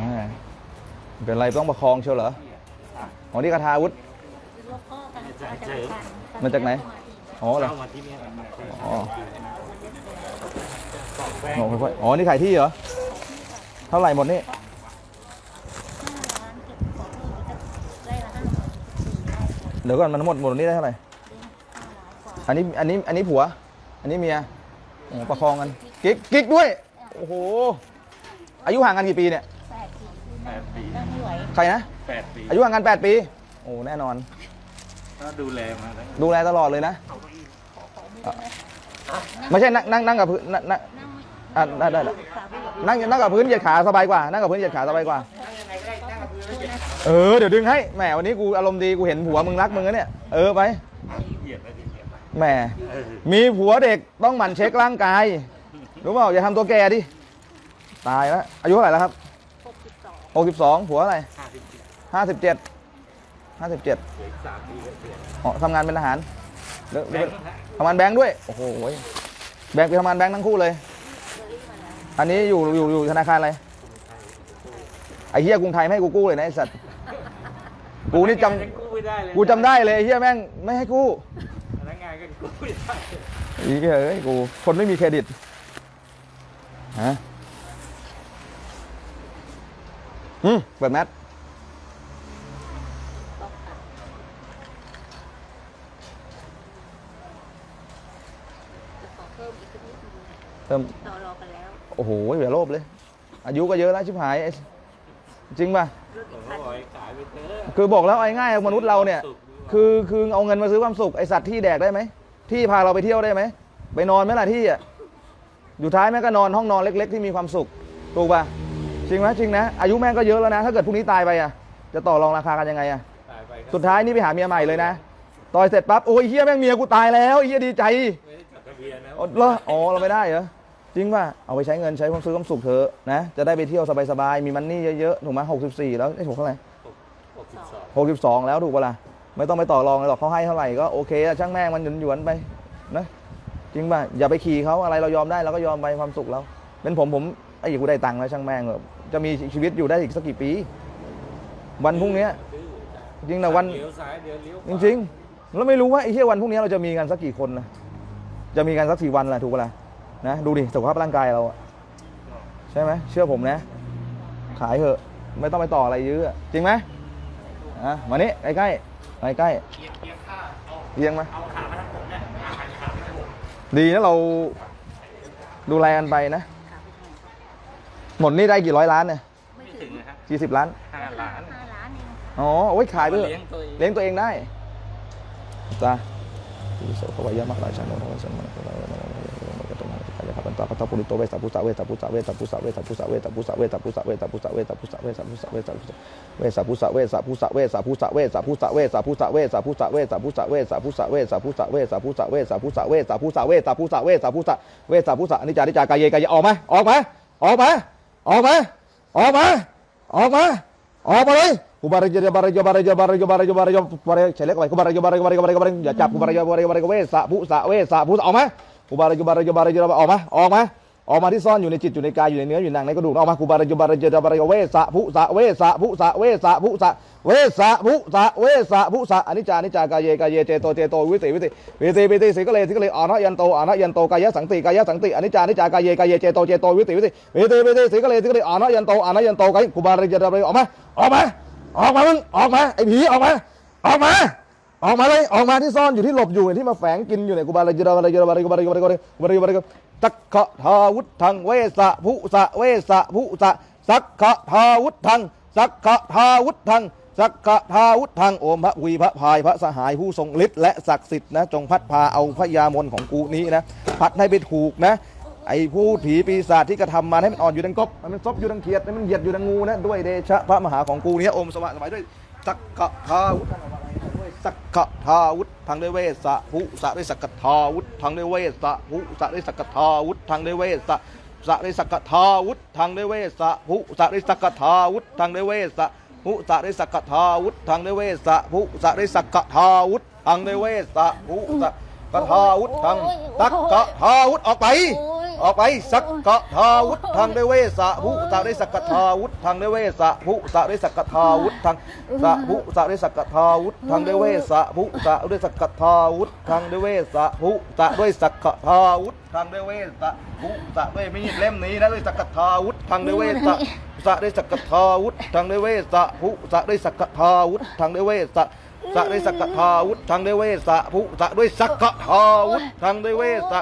อ่าเป็นไรต้องประคองเชียวเหรออ๋อนี่คาถาอาวุธ มาจากไหน อ๋อเหรอเข้ามาที่เนี่ยอ๋อโอ้ค่อยๆอ๋อ นี่ขายที่เหรอ เท่าไหร่หมดนี่เดี๋ยวก่อนมันหมดหมดนี่ได้เท่าไหร่ อันนี้ อันนี้ อันนี้ผัว อันนี้เมียโอ้ประคองกัน กิ๊ก กิ๊กด้วย โอ้โห อายุห่างกันกี่ปีเนี่ยแปดปี ใครนะ แปดปีอายุห่างกัน 8 ปี โอ้แน่นอน ก็ดูแลมาแล้วดูแลตลอดเลยนะอะไม่ใช่นั่งนั่งนั่งกับพื้นนั่งนั่งอะได้ได้ได้นั่งนั่งกับพื้นเหยียดขาสบายกว่า นั่งกับพื้นเหยียดขาสบายกว่า เออ เดี๋ยวดึงให้ แหมวันนี้กูอารมณ์ดี กูเห็นผัวมึงรักมึงแล้วเนี่ย เออไป เหยียบไปดิเหยียบไปแหม เออมีผัวเด็กต้องหมั่นเช็คร่างกาย รู้เปล่าอย่าทำตัวแก่ดิ ตายแล้ว อายุเท่าไหร่แล้วครับ 62 ผัวอะไร ห้าสิบเจ็ด57 57เหลืออีกสามปีก็เสียอ๋อทำงานเป็นทหารเดี๋ยวแบเดี๋ยวงค์นะทำงานแบงค์ด้วย โอ้โห แบงค์ไปทำงานแบงค์ทั้งคู่เลย อันนี้อยู่อยู่อยู่ธนาคารอะไร ไอ้เฮียกรุงไทยไม่ให้กูกู้เลยนะไอ้สัตว์ กูนี่จพกงายังกู้ไม่ได้เลยำกูจำได้เลยไอ้เฮียแม่งไม่ให้กู้พนักงานก็กู้ไม่ได้อีกเอ้ยกู คนไม่มีเครดิต ฮะ อืมเปิดแม สเติมต่อรอกันแล้วโอ้โหอย่าโลภเลย อายุก็เยอะแล้วชิบหายไอ้จริงป่ะผมก็บอกให้ขายไปเถอะคือบอกแล้วเอาง่ายๆมนุษย์เราเนี่ยสุขดีกว่าคือคือเอาเงินมาซื้อความสุขไอสัตว์ที่แดกได้ไหมที่พาเราไปเที่ยวได้ไหมไปนอนไหมล่ะที่อะอยู่ท้ายแม่งก็นอนห้องนอนเล็ก ๆ ที่มีความสุขถูกป่ะจริงไหมจริงนะอายุแม่งก็เยอะแล้วนะ ถ้าเกิดพรุ่งนี้ตายไปอะจะต่อรองราคากันยังไงอะตายไปก็สุดท้ายนี่ไปหาเมียใหม่เลยนะต่อยเสร็จปั๊บโอ้ยเฮียแม่งเมียกูตายแล้วไอ้เฮียดีใจไม่ได้จดทะ เบียนนะอ๋อเหรออ๋อเราไม่ได้เหรอจริงป่ะเอาไปใช้เงินใช้ความซื้อความสุขเถอะนะจะได้ไปเที่ยวสบายๆมีมันนี่เยอะๆถูกไหมหกสิบสี่แล้วไอ้ถูกเท่าไหร่หกสิบสองหกสิบสองแล้วถูกปะล่ะไม่ต้องไปต่อรองเลยหรอกเขาให้เท่าไหร่ก็โอเคอะช่างแม่งมันหยวนๆไปนะจริงป่ะอย่าไปขี่เขาอะไรเรายอมได้เราก็ยอมไปความสุขเราเป็นผมผมไอ้กูได้ตังค์แล้วช่างแม่งเถอะจะมีชีวิตอยู่ได้อีกสักกี่ปี วันพรุ่งเนี้ยดื้อจริงนะวันเลี้ยวซ้ายเดี๋ยวเลี้ยวขจวาริง ๆ แล้วไม่รู้ว่าไอ้เที่ยวันพรุ่งนี้เราจะมีกันสักกี่คนนะ จะมีกันสักกี่วันล่ะถูกปะล่ะนะดูดิสุขภาพร่างกายเราอะใช่ไหมเชื่อผมนะ ขายเถอะ ไม่ต้องไปต่ออะไรเยอะ จริงไหมอะมานี่ใกล้ใกล้ใกล้ใกล้ๆเอียงมาดีนะเราดูแลกันไปนะ หมดนี่ได้กี่ร้อยล้านเนี่ยไม่ไม่ถึถึงงนะฮะกี่สิบล้านห้าล้านห้าล้านเองอ๋อโอ้ยขายไปเถอะเลี้ยงตัวเองเลี้ยงตัวเองได้จ้าที่โสภวยามะ ราชาโนโนสัมมานาโนโนโนกตมะกายพันตาพัตตปุริโตเวสัพพุสะเวสัพพุสะเวสัพพุสะเวสัพพุสะเวสัพพุสะเวสัพพุสะเวสัพพุสะเวสัพพุสะเวสัพพุสะเวสัพพุสะเวสัพพุสะเวสัพพุสะเวสัพพุสะเวสัพพุสะเวสัพพุสะเวสัพพุสะเวสั กูบารยบารยบารยบารยบารยบารยบารยใช้เล็กไปกูบารยบารยบารยบารยบารยอย่าจับกูบารยบารยบารยเวสะผู้สะเวสะผู้สะออกมากูบารยบารยบารยบารออกมาออกมาออกมาที่ซ่อนอยู่ในจิตอยู่ในกายอยู่ในเนื้ออยู่ในหนังในกระดูกออกมากูบารยบารยบารยเวสะผู้สะเวสะผู้สะเวสะผู้สะเวสะผู้สะเวสะผู้สะอนิจจานิจจากายเยกายเยเจโตเจโตวิติวิติวิติวิติสิกเลสิกเลอานะยันโตอานะยันโตกายสังติกายสังติอนิจจานิจากายเยกายเยเจโตเจโตวิติวิติวิติวิติสิกเลสิกเลอานะยันโตอานะยันโตกายกูบารยบารยออกมาออกมา ออกมามึงออกมาไอ้ผีออกมาออกมาออกมาเลยออกมาที่ซ่อนอยู่ที่หลบอยู่ที่มาแฝงกินอยู่เนี่ยกูบาลจราบาลจราบาลจราบาลจราบาลจราบาลจราบาลสักขะทาวุธังเวสะภุสะเวสะภุสะสักขะทาวุธังสักขะทาวุธังสักขะทาวุธังโอมพระวีพระพายพระสหายผู้ทรงฤทธิ์และศักดิ์สิทธิ์นะจงพัดพาเอาพระยามนของกูนี้นะพัดให้ไปถูกนะ ไอ้ผู้ผีปีศาจที่กระทำมาให้มันอ่อนอยู่ดังกบให้มันซบอยู่ดังเขียดให้มันเหยียดอยู่ดังงูนะด้วยเดชะพระมหาของกูเนี้ยอมสวะสบายด้วยสักกะทาวุฒสักกะทาวุฒทางด้วยเวสะภุสะด้วยสักกะทาวุฒทางด้วยเวสะภุสะด้วยสักกะทาวุฒทางด้วยเวสะสะด้วยสักกะทาวุฒทางด้วยเวสะภุสะด้วยสักกะทาวุฒทางด้วยเวสะภุสะด้วยสักกะทาวุฒทางด้วยเวสะภุสะด้วยสักกะทาวุฒทางด้วยเวสะภุสะกะทาวุฒทางสักกะทาวุฒออกไป ออกไปสักกะทาวุธทางด้เวสะผู้สะด้วยสักกะทาวุธทางด้เวสะผู้สะด้วยสักกะทาวุธทางสะผู้สะด้วยสักกะทาวุธทางด้เวสะผู้สะด้วยสักกะทาวุธทางด้เวสะผู้สะด้วยสักกะทาวุธทางด้เวสะผู้สะด้วยมีดเล่มนี้นะด้วยสักกะทาวุธทางด้เวสะสะด้วยสักกะทาวุธทางด้เวสะผู้สะด้วยสักกะทาวุธทางด้เวสะ สะด้วยสักกะทาวุธทางด้วยเวสะผู้สะด้วยสักกะทาวุธทางด้วยเวสะ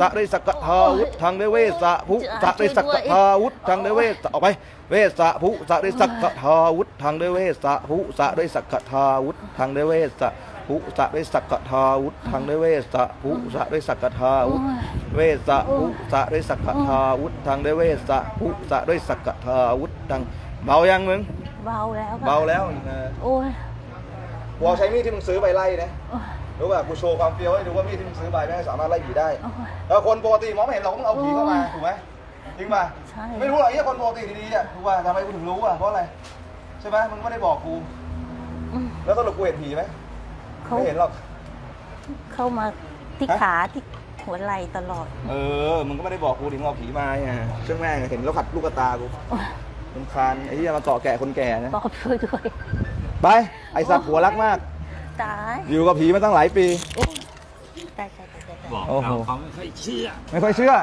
สะด้วยสักกะทาวุธทางด้วยเวสะผู้สะด้วยสักกะทาวุธทางด้วยเวสะออกไปเวสะผู้สะด้วยสักกะทาวุธทางด้วยเวสะผู้สะด้วยสักกะทาวุธทางด้วยเวสะผู้สะด้วยสักกะทาวุธทางด้วยเวสะผู้สะด้วยสักกะทาวุธเวสะผู้สะด้วยสักกะทาวุธทางด้วยเวสะผู้สะด้วยสักกะทาวุธทางเบายังมึงเบาแล้วค่ะเบาแล้วเออโอ้ย กูเอาใช้มีดที่มึงซื้อไปไล่นะโอ้ยรู้ป่ะกูโชว์ความเฟี้ยวให้ดูว่ามีดที่มึงซื้อไปแม่งสามารถไล่ผีได้โอ้ยแล้วคนปกติมองไม่เห็นหรอกมึงเอาผีเข้ามาถูกไหมจริงป่ะใช่ไม่รู้หรอกไอ้เหี้ยคนปกติดีๆอะถูกป่ะทำไมกูถึงรู้อะเพราะอะไรใช่ไหมมึงไม่ได้บอกกูอืมแล้วสรุปกูเห็นผีไหมเขาไม่เห็นหรอกเข้ามาที่ฮะขาที่หัวไหล่ตลอด เออ มึงก็ไม่ได้บอกกูถึงเอาผีมาไงซึ่งแม่งเห็นแล้วขัดลูกตากูโอ้ยรำคาญไอ้ที่มาเกาะแก่คนแก่นะปอบช่วยด้วย ไป ไอ้สัตว์หัวรักมาก ตายอยู่กับผีมาตั้งหลายปีโอ้ยตายตายตายตายตายบอกโอ้โหเขาเขาไม่ค่อยเชื่อ ไม่ค่อยเชื่อ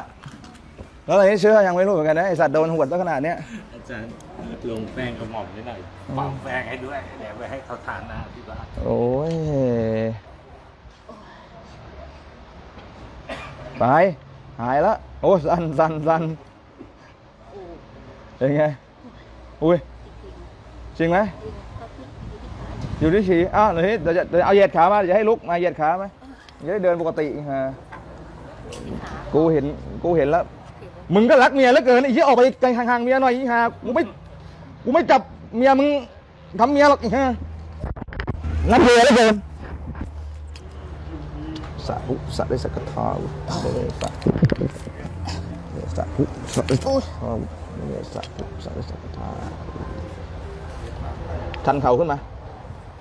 แล้วอะไรที่เชื่อยังไม่รู้เหมือนกันนะไอ้สัตว์โดนหวดตั้งขนาดเนี้ยอาจารย์ลงแป้งกระหม่อมนิดหน่อยเป่าแป้งให้ด้วยเดี๋ยวไปให้เขาทานนะที่บ้านโอ้ยไปหายแล้วโอ้สันสันสันเป็นไงอุ้ยจริงไหม อยู่ที่ฉี่อ้าวเดี๋ยวนี้เดี๋ยวจะเดี๋ยวเอาเหยียดขามาเดี๋ยวให้ลุกมาเหยียดขาไหมจะได้เดินปกติฮะกูเห็นกูเห็นแล้ว มึงก็รักเมียเหลือเกินไอ้ที่ออกไปไกลห่างๆเมียหน่อยอีห่ากูไม่กูไม่จับเมียมึงทำเมียหรอกอีห่ารักเมียเหลือเกินสาธุสะได้สักกะทาวุเดสะสาธุสะได้สักกะทาวุสะธุสะได้สักกะทาชันเข่าขึ้นมา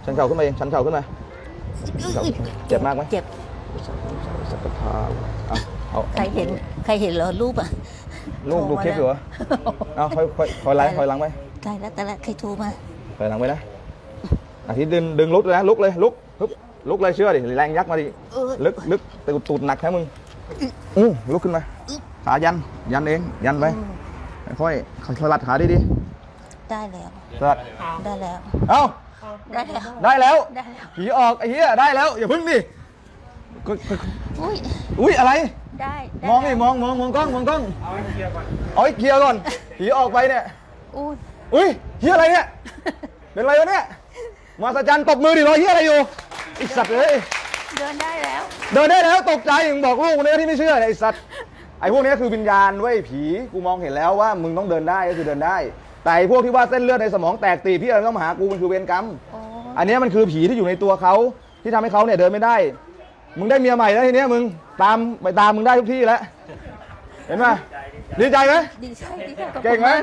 ชันเข่าขึ้นมาเองชันเข่าขึ้นมาชันเข่าขึ้นมาเจ็บมากไหมเจ็บสาธุสะได้สักกะทาเอาเอาใครเห็นใครเห็นเหรอรูปอะลูกดูคลิปอยู่เหรอเอาค่อยค่อยค่อยไล่ค่อยหลังไปตายแล้วตายแล้วใครโทรมาถอยหลังไปนะอาทิตย์ดึงดึงลุกเลยนะลุกเลยลุกลุกลุกเลยเชื่อดิแรงยักษ์มาดิเออลึกลึกตูดตูดหนักแค่มึงอู้ลุกขึ้นมาขายันยันเองยันไปค่อยค่อยค่อยรัดขาดิดิได้แล้วรัดได้แล้วเอ้า ได้แล้ว ได้แล้วได้แล้ว ผีออกไอ้เหี้ยได้แล้วอย่าพึ่งดิก็ก็อุ้ยอุ้ยอะไร ได้ได้มองดิแล้วมองมองมองกล้องมองกล้องเอาให้เคลียร์ก่อนเอาให้เคลียร์ก่อนผีออกไปเนี่ยอุ้ยอุ้ยเฮียอะไรเนี่ยเป็นไรวะเนี่ยมาสจันตบมือดิรอยเฮียอะไรอยู่ไอสัตว์เอ้ยเดินได้แล้ว เดินได้แล้วตกใจถึงบอกลูกคนนี้ที่ไม่เชื่อเนี่ยไอสัตว์ไอพวกนี้คือวิญญาณเว้ยผีกูมองเห็นแล้วว่ามึงต้องเดินได้ก็คือเดินได้ แต่ไอพวกที่ว่าเส้นเลือดในสมองแตกตีบที่เราต้องมาหากูมันคือเวรกรรมโอ้อันเนี้ยมันคือผีที่อยู่ในตัวเขาที่ทำให้เขาเนี่ยเดินไม่ได้ มึงได้เมียใหม่แล้วทีเนี้ยมึงตามไปตามมึงได้ทุกที่แล้ว เห็นไหมดีใจไหม ดีใจดีใจขอบคุณเก่งไหมาก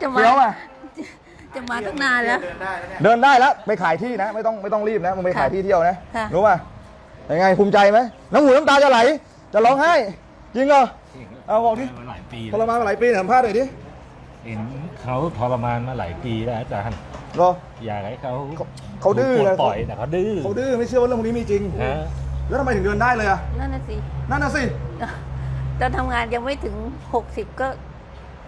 จะมาเฟี้ยวอะ จะมาตั้งนานแล้ว เดินได้แล้วไปขายที่นะ ไม่ต้องไม่ต้องรีบนะมึงไปขายที่เที่ยวนะค่ะ รู้ป่ะยังไงภูมิใจไหมน้ำหูน้ำตาจะไหล จะร้องไห้จริงเหรอเอาบอกดิมาหลายปีทรมานมาหลายปีสัมภาษณ์หน่อยดิเห็น เขาทรมานมาหลายปีแล้วอาจารย์รออยากให้เขาเขาเขาดื้อถูกปลเลดยปล่อยแต่เขาดื้อ เขาดื้อไม่เชื่อว่าเรื่องพวกนี้มีจริง ฮะ แล้วทำไมถึงเดินได้เลยอะนั่นน่ะสิ นั่นน่ะสิ ตอนทำงานยังไม่ถึง 60 ก็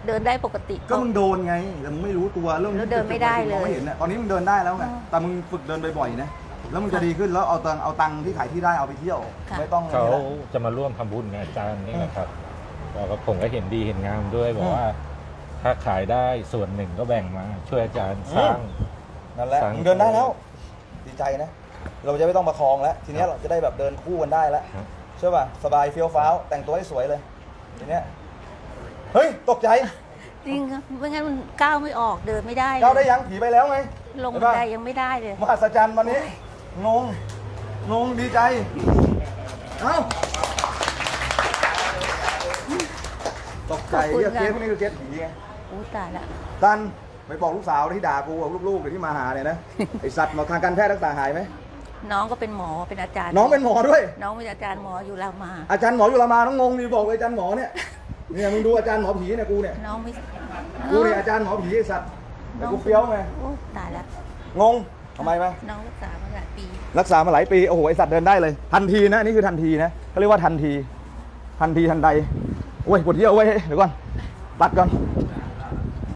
เดินได้ปกติ ก็มึงโดนไง แต่มึงไม่รู้ตัวเรื่องแล้วเดินไม่ได้เลยมองไม่เห็นนะตอนนี้มึงเดินได้แล้วไงอ๋อแต่มึงฝึกเดินบ่อยๆนะ แล้วมึงจะดีขึ้นแล้วเอาตังค์เอาตังค์ที่ขายที่ได้เอาไปเที่ยว ค่ะ ไม่ต้องเขานี่ละจะมาร่วมทำบุญกับอาจารย์นี่นะครับแล้วก็ผมก็เห็นดีเห็นงามด้วยบอกว่า ถ้าขายได้ส่วนหนึ่งก็แบ่งมา ช่วยอาจารย์สร้าง นั่นแหละสั่ง มึงเดินได้แล้วดีใจนะ เราจะไม่ต้องประคองแล้ว ทีเนี้ยเราจะได้แบบเดินคู่กันได้แล้วครับใช่ป่ะสบายเฟี้ยวฟ้าวแต่งตัวให้สวยเลย ทีเนี้ยเฮ้ย ตกใจจริงครับไม่งั้นมันก้าวไม่ออกเดินไม่ได้ลยก้าวได้ยังผีไปแล้วไงลงเห็นบันป่ะไดยังไม่ได้เลย มหัศจรรย์วันนี้ งง งงดีใจ เอ้า ตกใจขอบคุณเรียกค่ะเคสพวกนี้คือเคสผีไงอู้ตายละ ตันไปบอกลูกสาวที่ด่ากูกับลูกๆหรือที่มาหาเนี่ยนะ ไอสัตว์หมอทางการแพทย์รักษาหายไหมน้องก็เป็นหมอเป็นอาจารย์น้องเป็นหมอด้วย น้องเป็นอาจารย์หมออยู่รามา อาจารย์หมออยู่รามาต้องงงดิบอกเลยอาจารย์หมอเนี่ยเนี่ยมึงดูอาจารย์หมอผีเนี่ยกูเนี่ยน้องไม่กูเนี่ยอาจารย์หมอผีไอ้สัตว์แต่กูเฟี้ยวไงโอ้ตายแล้วงงทำไมไหมน้องรักษามาหลายปี รักษามาหลายปีโอ้โหไอสัตว์เดินได้เลย ทันทีนะอันนี่คือทันทีนะเขาเรียกว่าทันที ทันทีทันใด โอ้ยปวดเยี่